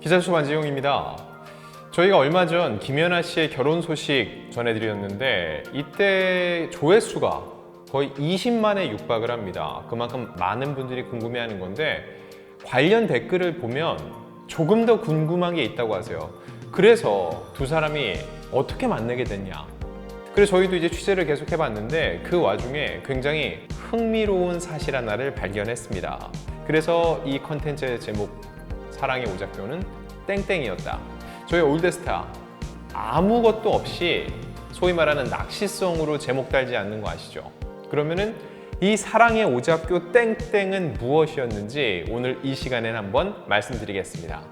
기자수 반 지용입니다. 저희가 얼마 전 김연아 씨의 결혼 소식 전해드렸는데 이때 조회수가 거의 20만에 육박을 합니다. 그만큼 많은 분들이 궁금해하는 건데 관련 댓글을 보면 조금 더 궁금한 게 있다고 하세요. 그래서 두 사람이 어떻게 만나게 됐냐? 그래서 저희도 이제 취재를 계속 해봤는데 그 와중에 굉장히 흥미로운 사실 하나를 발견했습니다. 그래서 이 컨텐츠의 제목 사랑의 오작교는 땡땡이었다. 저희 올드스타 아무것도 없이 소위 말하는 낚시성으로 제목 달지 않는 거 아시죠? 그러면은 이 사랑의 오작교 땡땡은 무엇이었는지 오늘 이 시간에는 한번 말씀드리겠습니다.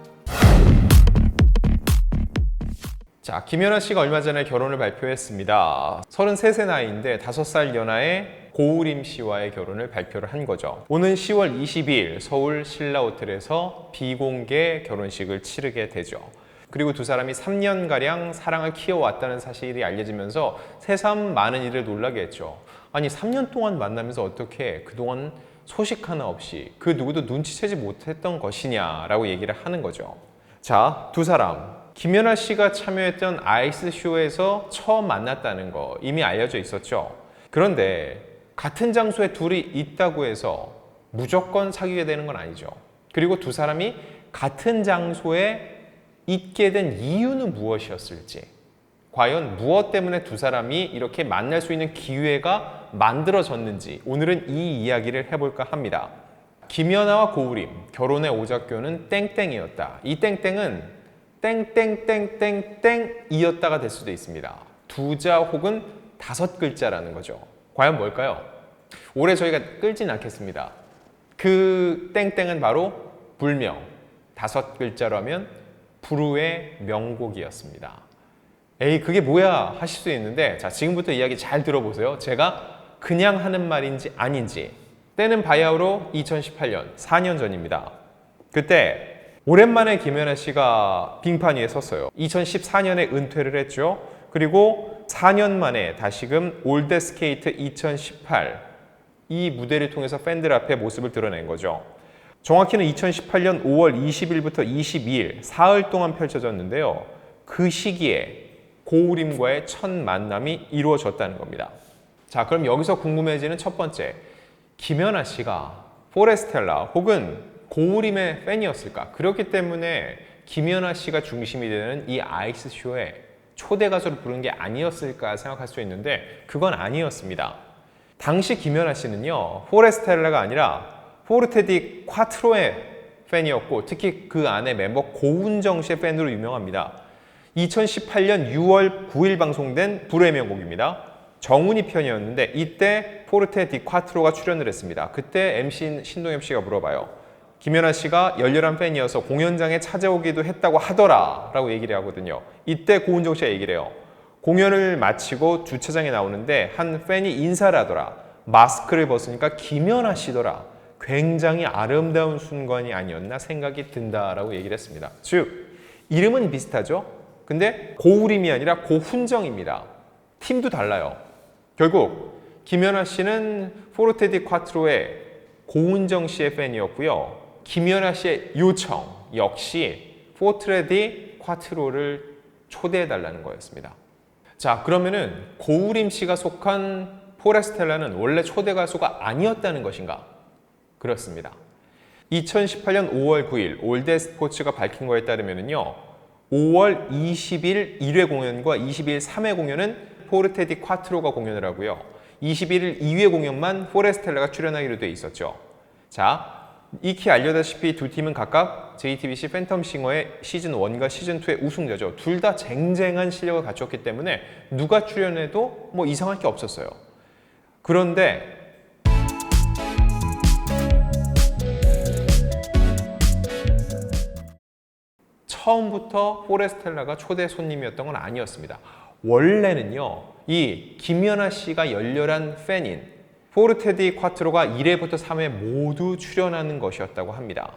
자, 김연아 씨가 얼마 전에 결혼을 발표했습니다. 33세 나이인데 5살 연하의 고우림 씨와의 결혼을 발표를 한 거죠. 오는 10월 22일 서울 신라호텔에서 비공개 결혼식을 치르게 되죠. 그리고 두 사람이 3년가량 사랑을 키워왔다는 사실이 알려지면서 새삼 많은 이들 놀라게 했죠. 아니, 3년 동안 만나면서 어떻게 그동안 소식 하나 없이 그 누구도 눈치채지 못했던 것이냐라고 얘기를 하는 거죠. 자, 두 사람. 김연아 씨가 참여했던 아이스 쇼에서 처음 만났다는 거 이미 알려져 있었죠. 그런데 같은 장소에 둘이 있다고 해서 무조건 사귀게 되는 건 아니죠. 그리고 두 사람이 같은 장소에 있게 된 이유는 무엇이었을지, 과연 무엇 때문에 두 사람이 이렇게 만날 수 있는 기회가 만들어졌는지 오늘은 이 이야기를 해볼까 합니다. 김연아와 고우림 결혼의 오작교는 땡땡이었다. 이 땡땡은 땡땡땡땡땡이었다가 될 수도 있습니다. 두자 혹은 다섯 글자라는 거죠. 과연 뭘까요? 올해 저희가 끌진 않겠습니다. 그 땡땡은 바로 불명. 다섯 글자라면 불후의 명곡이었습니다. 에이 그게 뭐야 하실 수 있는데 자 지금부터 이야기 잘 들어보세요. 제가 그냥 하는 말인지 아닌지 때는 바야흐로 2018년 4년 전입니다. 그때 오랜만에 김연아 씨가 빙판 위에 섰어요. 2014년에 은퇴를 했죠. 그리고 4년 만에 다시금 올드 스케이트 2018 이 무대를 통해서 팬들 앞에 모습을 드러낸 거죠. 정확히는 2018년 5월 20일부터 22일 사흘 동안 펼쳐졌는데요. 그 시기에 고우림과의 첫 만남이 이루어졌다는 겁니다. 자, 그럼 여기서 궁금해지는 첫 번째. 김연아 씨가 포레스텔라 혹은 고우림의 팬이었을까? 그렇기 때문에 김연아 씨가 중심이 되는 이 아이스 쇼에 초대 가수를 부른 게 아니었을까 생각할 수 있는데 그건 아니었습니다. 당시 김연아 씨는요, 포레스텔라가 아니라 포르테디 콰트로의 팬이었고 특히 그 안에 멤버 고운정 씨의 팬으로 유명합니다. 2018년 6월 9일 방송된 불의 명곡입니다. 정훈이 편이었는데 이때 포르테 디 콰트로가 출연을 했습니다. 그때 MC 신동엽 씨가 물어봐요. 김연아 씨가 열렬한 팬이어서 공연장에 찾아오기도 했다고 하더라 라고 얘기를 하거든요. 이때 고은정 씨가 얘기를 해요. 공연을 마치고 주차장에 나오는데 한 팬이 인사를 하더라. 마스크를 벗으니까 김연아 씨더라. 굉장히 아름다운 순간이 아니었나 생각이 든다라고 얘기를 했습니다. 즉 이름은 비슷하죠. 근데 고우림이 아니라 고훈정입니다. 팀도 달라요. 결국 김연아 씨는 포르테디 콰트로의 고은정 씨의 팬이었고요. 김연아 씨의 요청 역시 포트레디 콰트로를 초대해 달라는 거였습니다. 자, 그러면은 고우림 씨가 속한 포레스텔라는 원래 초대 가수가 아니었다는 것인가? 그렇습니다. 2018년 5월 9일 올드 스포츠가 밝힌 거에 따르면요. 5월 20일 1회 공연과 22일 3회 공연은 포르테디 콰트로가 공연을 하고요. 21일 2회 공연만 포레스텔라가 출연하기로 돼 있었죠. 자, 익히 알려다시피 두 팀은 각각 JTBC 팬텀싱어의 시즌 1과 시즌 2의 우승자죠. 둘 다 쟁쟁한 실력을 갖췄기 때문에 누가 출연해도 뭐 이상할 게 없었어요. 그런데 처음부터 포레스텔라가 초대 손님이었던 건 아니었습니다. 원래는요, 이 김연아 씨가 열렬한 팬인 포르테디 콰트로가 1회부터 3회 모두 출연하는 것이었다고 합니다.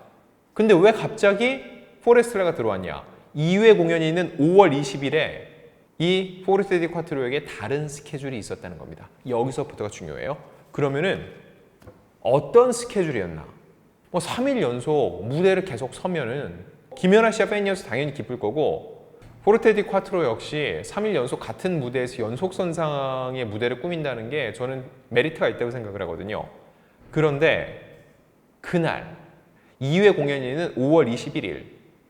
근데 왜 갑자기 포레스텔라가 들어왔냐? 2회 공연이 있는 5월 20일에 이 포르테디 콰트로에게 다른 스케줄이 있었다는 겁니다. 여기서부터가 중요해요. 그러면은 어떤 스케줄이었나? 뭐 3일 연속 무대를 계속 서면은 김연아 씨가 팬이어서 당연히 기쁠 거고 포르테디 콰트로 역시 3일 연속 같은 무대에서 연속 선상의 무대를 꾸민다는 게 저는 메리트가 있다고 생각을 하거든요. 그런데 그날 2회 공연이 있는 5월 21일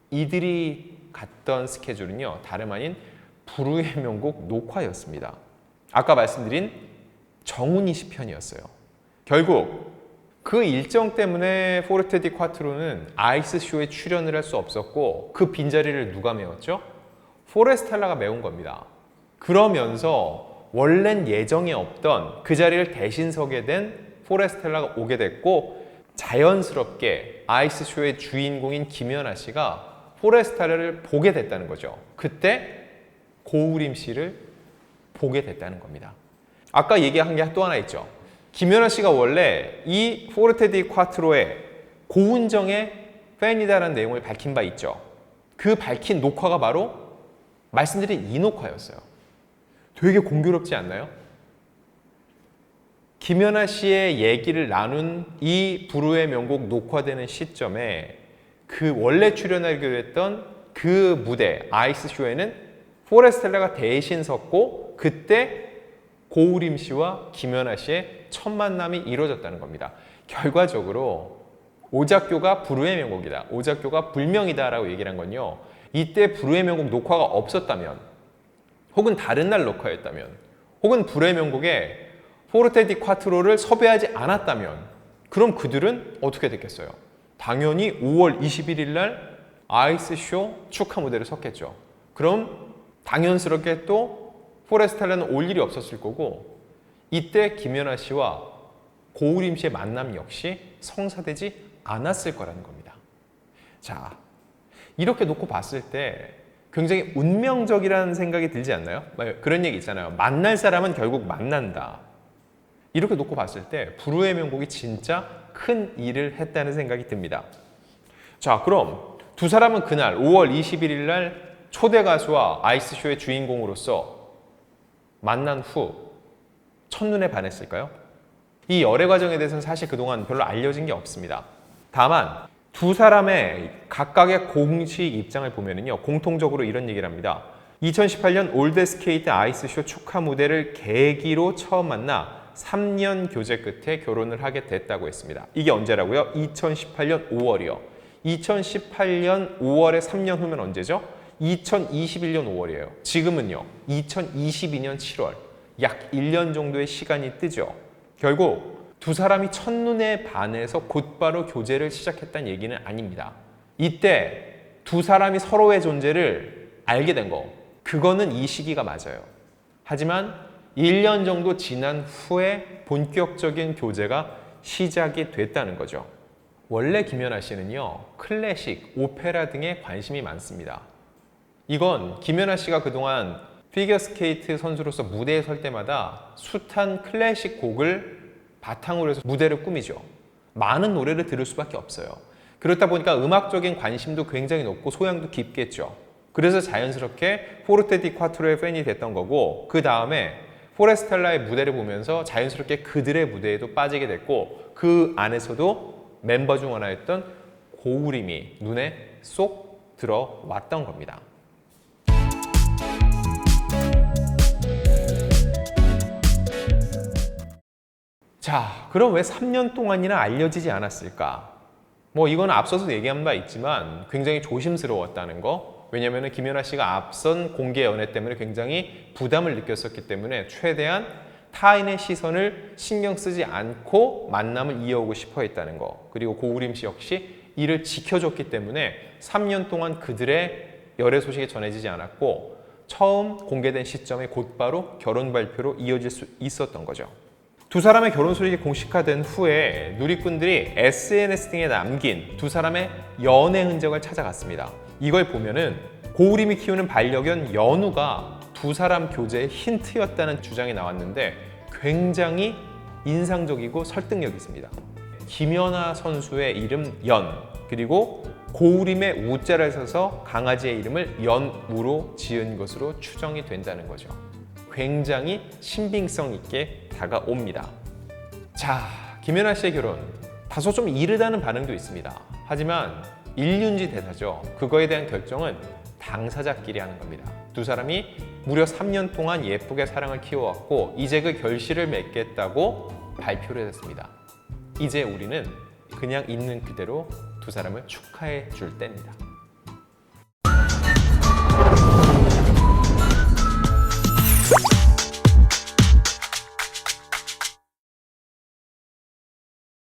이들이 갔던 스케줄은요 다름 아닌 부르의 명곡 녹화였습니다. 아까 말씀드린 정훈이 시 편이었어요. 결국 그 일정 때문에 포르테디 콰트로는 아이스 쇼에 출연을 할 수 없었고 그 빈자리를 누가 메웠죠? 포레스텔라가 메운 겁니다. 그러면서 원래는 예정에 없던 그 자리를 대신 서게 된 포레스텔라가 오게 됐고 자연스럽게 아이스 쇼의 주인공인 김연아 씨가 포레스텔라를 보게 됐다는 거죠. 그때 고우림 씨를 보게 됐다는 겁니다. 아까 얘기한 게 또 하나 있죠. 김연아 씨가 원래 이 포르테디 콰트로의 고운정의 팬이다라는 내용을 밝힌 바 있죠. 그 밝힌 녹화가 바로 말씀드린 이 녹화였어요. 되게 공교롭지 않나요? 김연아 씨의 얘기를 나눈 이 부르의 명곡 녹화되는 시점에 그 원래 출연하기로 했던 그 무대 아이스 쇼에는 포레스텔라가 대신 섰고 그때 고우림 씨와 김연아 씨의 첫 만남이 이루어졌다는 겁니다. 결과적으로 오작교가 불후의 명곡이다. 오작교가 불명이다라고 얘기를 한 건요. 이때 불후의 명곡 녹화가 없었다면 혹은 다른 날 녹화였다면 혹은 불후의 명곡에 포르테 디 콰트로를 섭외하지 않았다면 그럼 그들은 어떻게 됐겠어요? 당연히 5월 21일 날 아이스쇼 축하 무대를 섰겠죠. 그럼 당연스럽게 또 포레스텔라는 올 일이 없었을 거고 이때 김연아 씨와 고우림 씨의 만남 역시 성사되지 않았을 거라는 겁니다. 자, 이렇게 놓고 봤을 때 굉장히 운명적이라는 생각이 들지 않나요? 그런 얘기 있잖아요. 만날 사람은 결국 만난다. 이렇게 놓고 봤을 때 불후의 명곡이 진짜 큰 일을 했다는 생각이 듭니다. 자, 그럼 두 사람은 그날 5월 21일 날 초대 가수와 아이스쇼의 주인공으로서 만난 후 첫눈에 반했을까요? 이 열애 과정에 대해서는 사실 그동안 별로 알려진 게 없습니다. 다만 두 사람의 각각의 공식 입장을 보면요 공통적으로 이런 얘기를 합니다. 2018년 올드스케이트 아이스쇼 축하 무대를 계기로 처음 만나 3년 교제 끝에 결혼을 하게 됐다고 했습니다. 이게 언제라고요? 2018년 5월이요. 2018년 5월에 3년 후면 언제죠? 2021년 5월이에요. 지금은요. 2022년 7월. 약 1년 정도의 시간이 뜨죠. 결국 두 사람이 첫눈에 반해서 곧바로 교제를 시작했다는 얘기는 아닙니다. 이때 두 사람이 서로의 존재를 알게 된 거. 그거는 이 시기가 맞아요. 하지만 1년 정도 지난 후에 본격적인 교제가 시작이 됐다는 거죠. 원래 김연아 씨는요, 클래식, 오페라 등에 관심이 많습니다. 이건 김연아 씨가 그동안 피겨스케이트 선수로서 무대에 설 때마다 숱한 클래식 곡을 바탕으로 해서 무대를 꾸미죠. 많은 노래를 들을 수밖에 없어요. 그렇다 보니까 음악적인 관심도 굉장히 높고 소양도 깊겠죠. 그래서 자연스럽게 포르테 디 콰트로의 팬이 됐던 거고 그 다음에 포레스텔라의 무대를 보면서 자연스럽게 그들의 무대에도 빠지게 됐고 그 안에서도 멤버 중 하나였던 고우림이 눈에 쏙 들어왔던 겁니다. 자, 그럼 왜 3년 동안이나 알려지지 않았을까? 뭐 이건 앞서서 얘기한 바 있지만 굉장히 조심스러웠다는 거. 왜냐하면 김연아 씨가 앞선 공개 연애 때문에 굉장히 부담을 느꼈었기 때문에 최대한 타인의 시선을 신경 쓰지 않고 만남을 이어오고 싶어 했다는 거. 그리고 고우림 씨 역시 이를 지켜줬기 때문에 3년 동안 그들의 열애 소식이 전해지지 않았고 처음 공개된 시점에 곧바로 결혼 발표로 이어질 수 있었던 거죠. 두 사람의 결혼 소식이 공식화된 후에 누리꾼들이 SNS 등에 남긴 두 사람의 연애 흔적을 찾아갔습니다. 이걸 보면은 고우림이 키우는 반려견 연우가 두 사람 교제의 힌트였다는 주장이 나왔는데 굉장히 인상적이고 설득력 있습니다. 김연아 선수의 이름 연 그리고 고우림의 우자를 써서 강아지의 이름을 연우로 지은 것으로 추정이 된다는 거죠. 굉장히 신빙성 있게 다가옵니다. 자, 김연아 씨의 결혼 다소 좀 이르다는 반응도 있습니다. 하지만 일륜지 대사죠. 그거에 대한 결정은 당사자끼리 하는 겁니다. 두 사람이 무려 3년 동안 예쁘게 사랑을 키워왔고 이제 그 결실을 맺겠다고 발표를 했습니다. 이제 우리는 그냥 있는 그대로 두 사람을 축하해 줄 때입니다.